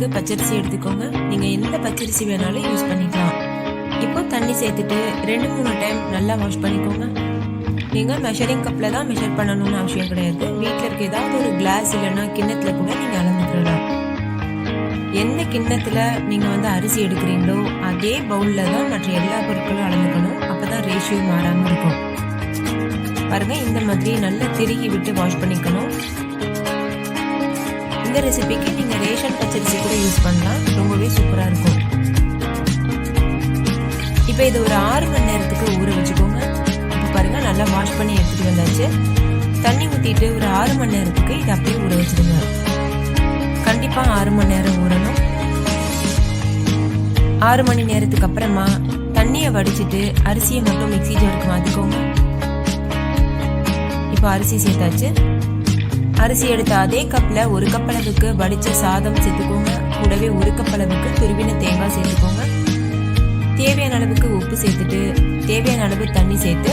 அளவுக்கு பச்சரிசி எடுத்துக்கோங்க. நீங்கள் எந்த பச்சரிசி வேணாலும் யூஸ் பண்ணிக்கலாம். இப்போ தண்ணி சேர்த்துட்டு ரெண்டு மூணு டைம் நல்லா வாஷ் பண்ணிக்கோங்க. நீங்கள் மெஷரிங் கப்பில் தான் மெஷர் பண்ணணும்னு அவசியம் கிடையாது. வீட்டில் இருக்க ஏதாவது ஒரு கிளாஸ் இல்லைன்னா கிண்ணத்தில் கூட நீங்கள் அளந்துக்கலாம். எந்த கிண்ணத்தில் நீங்கள் வந்து அரிசி எடுக்கிறீங்களோ அதே பவுலில் தான் மற்ற எல்லா பொருட்களும் அளந்துக்கணும். அப்போ தான் ரேஷியோ மாறாமல் இருக்கும். பாருங்கள் இந்த மாதிரி நல்லா திருகி விட்டு வாஷ் பண்ணிக்கணும். இந்த ரெசிபிக்கு நீங்கள் ரேஷன் பச்சரிசி கூட யூஸ் பண்ணலாம். ரொம்பவே சூப்பராக இருக்கும். இப்போ இது ஒரு ஆறு மணி நேரத்துக்கு ஊற வச்சுக்கோங்க. இப்போ பாருங்க நல்லா வாஷ் பண்ணி எடுத்துட்டு வந்தாச்சு. தண்ணி ஊற்றிட்டு ஒரு ஆறு மணி நேரத்துக்கு இதை அப்படியே ஊற வச்சிடுங்க கண்டிப்பா ஆறு மணி நேரம் ஊறணும். ஆறு மணி நேரத்துக்கு அப்புறமா தண்ணியை வடிச்சிட்டு அரிசியை மட்டும் மிக்ஸி ஜாருக்கு மாற்றிக்கோங்க இப்போ அரிசி சேர்த்தாச்சு. அரிசி எடுத்த அதே கப்பில் ஒரு கப் அளவுக்கு வடிச்ச சாதம் சேர்த்துக்கோங்க. கூடவே ஒரு கப் அளவுக்கு துருவின தேங்காய் சேர்த்துக்கோங்க. தேவையான அளவுக்கு உப்பு சேர்த்துட்டு தேவையான அளவு தண்ணி சேர்த்து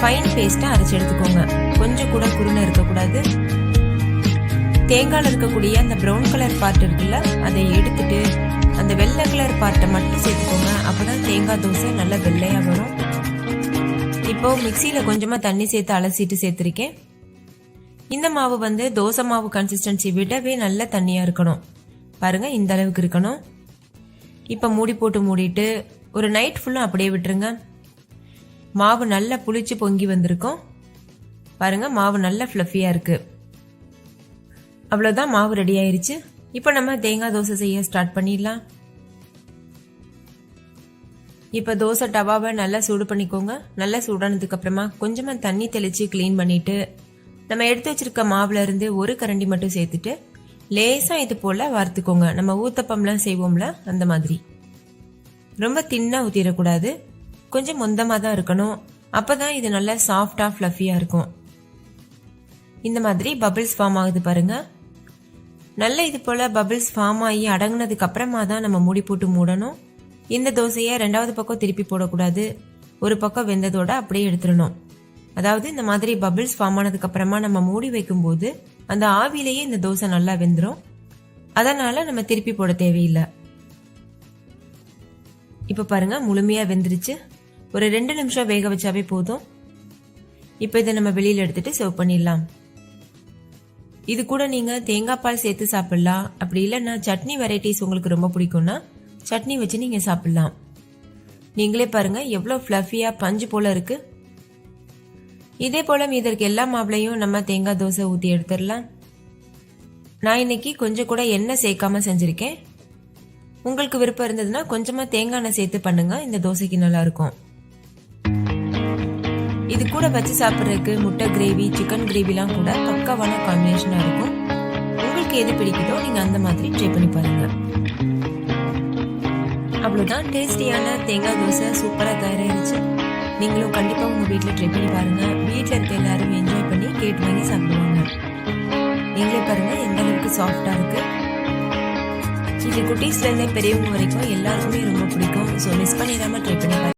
ஃபைன் பேஸ்ட்டாக அரைச்சி எடுத்துக்கோங்க. கொஞ்சம் கூட குருணை இருக்கக்கூடாது. தேங்காயில் இருக்கக்கூடிய அந்த ப்ரௌன் கலர் பார்ட் இருக்குல்ல அதை எடுத்துட்டு அந்த வெள்ளை கலர் பார்ட்டை மட்டும் சேர்த்துக்கோங்க. அப்பதான் தேங்காய் தோசை நல்லா வெள்ளையாக வரும். இப்போ மிக்சியில் கொஞ்சமாக தண்ணி சேர்த்து அலசிட்டு சேர்த்துருக்கேன். இந்த மாவு வந்து தோசை மாவு கன்சிஸ்டன்சி விடவே நல்ல தண்ணியாக இருக்கணும். பாருங்க இந்த அளவுக்கு இருக்கணும். இப்போ மூடி போட்டு மூடிட்டு ஒரு நைட் ஃபுல்லும் அப்படியே விட்டுருங்க. மாவு நல்லா புளிச்சு பொங்கி வந்திருக்கும். பாருங்க மாவு நல்லா ஃப்ளஃபியாக இருக்குது அவ்வளோதான் மாவு ரெடி ஆயிருச்சு. இப்போ நம்ம தேங்காய் தோசை செய்ய ஸ்டார்ட் பண்ணிடலாம். இப்போ தோசை டவாவை நல்லா சூடு பண்ணிக்கோங்க. நல்லா சூடானதுக்கு அப்புறமா கொஞ்சமாக தண்ணி தெளித்து க்ளீன் பண்ணிட்டு நம்ம எடுத்து வச்சிருக்க மாவுல இருந்து ஒரு கரண்டி மட்டும் சேர்த்துட்டு லேசாக இது போல் வறுத்துக்கோங்க. நம்ம ஊத்தப்பம்லாம் செய்வோம்ல அந்த மாதிரி. ரொம்ப தின்னாக ஊற்றிடக்கூடாது கொஞ்சம் மொந்தமாக தான் இருக்கணும். அப்போ தான் இது நல்லா சாஃப்டாக ஃப்ளஃபியாக இருக்கும். இந்த மாதிரி பபிள்ஸ் ஃபார்ம் ஆகுது பாருங்கள் நல்ல இது போல் பபிள்ஸ் ஃபார்ம் ஆகி அடங்கினதுக்கு அப்புறமா தான் நம்ம மூடி போட்டு மூடணும். இந்த தோசையை ரெண்டாவது பக்கம் திருப்பி போடக்கூடாது. ஒரு பக்கம் வெந்ததோட அப்படியே எடுத்துடணும். அதாவது இந்த மாதிரி பபிள்ஸ் ஃபார்ம் ஆனதுக்கு அப்புறமா நம்ம மூடி வைக்கும்போது அந்த ஆவிலேயே இந்த தோசை நல்லா வெந்துடும் அதனால நம்ம திருப்பி போட தேவையில்லை. இப்போ பாருங்க முழுமையா வெந்துருச்சு. ஒரு ரெண்டு நிமிஷம் வேக வச்சாவே போதும். இப்போ இதை நம்ம வெளியில் எடுத்துட்டு சர்வ் பண்ணிடலாம். இது கூட நீங்க தேங்காய் பால் சேர்த்து சாப்பிடலாம். அப்படி இல்லைன்னா சட்னி வெரைட்டிஸ் உங்களுக்கு ரொம்ப பிடிக்கும்னா சட்னி வச்சு நீங்க சாப்பிடலாம். நீங்களே பாருங்க எவ்வளோ ஃப்ளஃபியா பஞ்சு போல இருக்கு. இதே போல இதற்கு எல்லா மாப்பிளையும் நம்ம தேங்காய் தோசை ஊற்றி எடுத்துடலாம். நான் இன்னைக்கு கொஞ்சம் கூட எண்ணெய் சேர்க்காம செஞ்சுருக்கேன். உங்களுக்கு விருப்பம் இருந்ததுன்னா கொஞ்சமாக தேங்காய் எண்ணெய் சேர்த்து பண்ணுங்கள் இந்த தோசைக்கு நல்லாயிருக்கும் இது கூட வச்சு சாப்பிட்றதுக்கு முட்டை கிரேவி சிக்கன் கிரேவிலாம் கூட பக்காவான காம்பினேஷனாக இருக்கும். உங்களுக்கு எது பிடிக்குதோ நீங்கள் அந்த மாதிரி ட்ரை பண்ணி பாருங்கள் அவ்வளோதான் டேஸ்டியான தேங்காய் தோசை சூப்பராக தயாராகிடுச்சு நீங்களும் கண்டிப்பாக உங்கள் வீட்டில் ட்ரை பண்ணி பாருங்கள் வீட்டில் இருக்க எல்லாரும் என்ஜாய் பண்ணி கேட்டு வாங்கி சாப்பிடுவாங்க. நீங்களே பாருங்க எந்த அளவுக்கு சாஃப்டாக இருக்கு. இது குட்டீஸ்லேருந்தே பெரியவங்க வரைக்கும் எல்லாருக்குமே ரொம்ப பிடிக்கும். ஸோ மிஸ் பண்ணிடாமல் ட்ரை பண்ணி